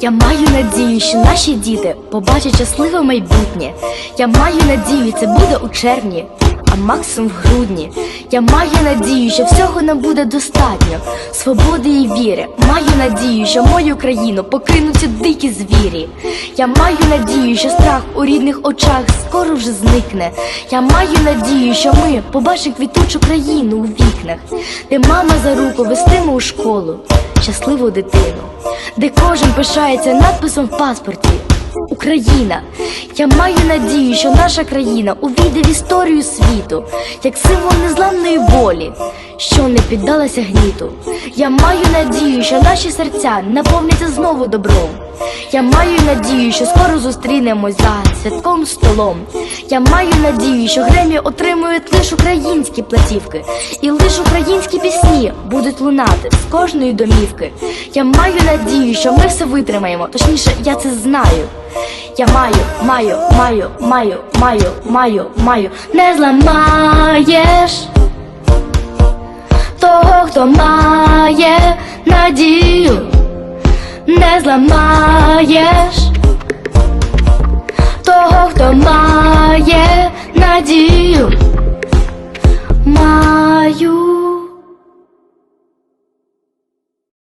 Я маю надію, що наші діти побачать щасливе майбутнє. Я маю надію, це буде у червні, а максимум в грудні. Я маю надію, що всього нам буде достатньо, свободи і віри. Маю надію, що мою країну покинуться дикі звірі. Я маю надію, що страх у рідних очах скоро вже зникне. Я маю надію, що ми побачимо квітучу країну у вікнах, де мама за руку вестиме у школу, щасливу дитину, де кожен пишається надписом в паспорті. Україна, я маю надію, що наша країна увійде в історію світу, як символ незламної волі, що не піддалася гніту. Я маю надію, що наші серця наповняться знову добром. Я маю надію, що скоро зустрінемось за святковим столом. Я маю надію, що Гремі отримують лише українські платівки, і лише українські пісні будуть лунати з кожної домівки. Я маю надію, що ми все витримаємо, точніше, я це знаю. Я маю, маю, маю, маю, маю, маю, маю, не зламаєш того, хто має надію, не зламаєш того,